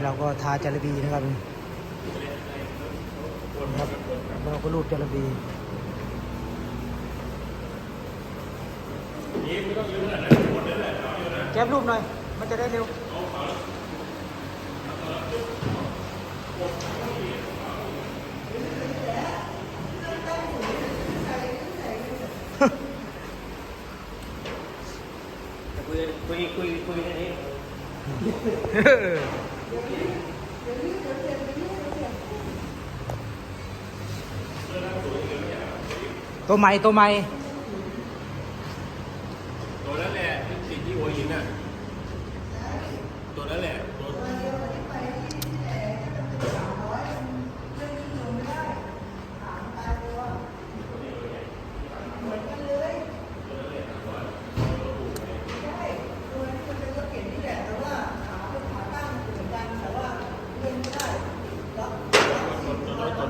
นี่เราก็ทาจาระบีนะครับนะครับเราก็รูปจาระบีแก็บรูปหน่อย มันจะได้เร็วคุยคุยคุยคุยกันนี้ ตัวใหม่ตัวใหม่ตัวนั้นแหละที่ติดที่หัวหินน่ะ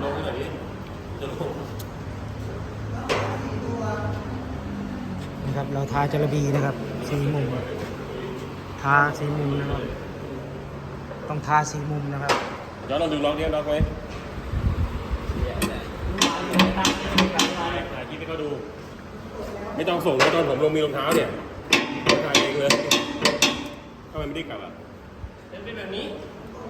ลงที่ไหนดิตัวลงนะครับเราทาจาระบีนะครับ สีมุม ทาสีมุมนะครับ ต้องทาสีมุมนะครับย้อนลองดูลองเทียบลองไหมถ่ายคลิปให้เขาดู ไม่ต้องส่งแล้วตอนผมลงมีรองเท้าเนี่ยถ่ายเองเลยทำไมไม่ได้กลับอะเป็นแบบนี้เ